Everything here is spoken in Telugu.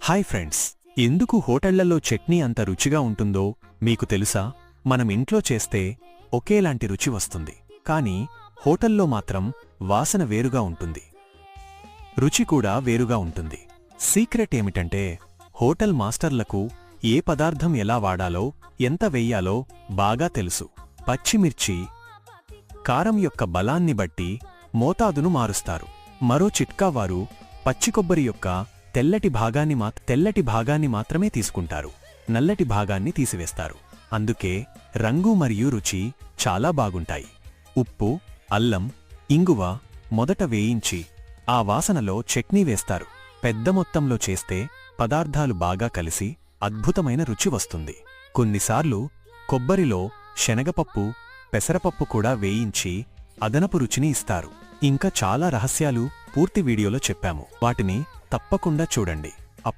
హాయ్ ఫ్రెండ్స్ ఎందుకు హోటళ్ళలో చట్నీ అంత రుచిగా ఉంటుందో మీకు తెలుసా? మనం ఇంట్లో చేస్తే ఒకేలాంటి రుచి వస్తుంది. కానీ హోటల్లో మాత్రం వాసన వేరుగా ఉంటుంది. రుచి కూడా వేరుగా ఉంటుంది. సీక్రెట్ ఏమిటంటే హోటల్ మాస్టర్లకు ఏ పదార్థం ఎలా వాడాలో ఎంత వెయ్యాలో బాగా తెలుసు. పచ్చిమిర్చి కారం యొక్క బలాన్ని బట్టి మోతాదును మారుస్తారు. మరో చిట్కా వారు పచ్చికొబ్బరి యొక్క తెల్లటి భాగాన్ని మా తెల్లటి భాగాన్ని మాత్రమే తీసుకుంటారు. నల్లటి భాగాన్ని తీసివేస్తారు. అందుకే రంగు మరియు రుచి చాలా బాగుంటాయి. ఉప్పు అల్లం ఇంగువ మొదట వేయించి ఆ వాసనలో చట్నీ వేస్తారు. పెద్ద మొత్తంలో చేస్తే పదార్థాలు బాగా కలిసి అద్భుతమైన రుచి వస్తుంది. కొన్నిసార్లు కొబ్బరిలో శనగపప్పు పెసరపప్పు కూడా వేయించి అదనపు రుచిని ఇస్తారు. ఇంకా చాలా రహస్యాలు పూర్తి వీడియోలో చెప్పాము. వాటిని తప్పకుండా చూడండి.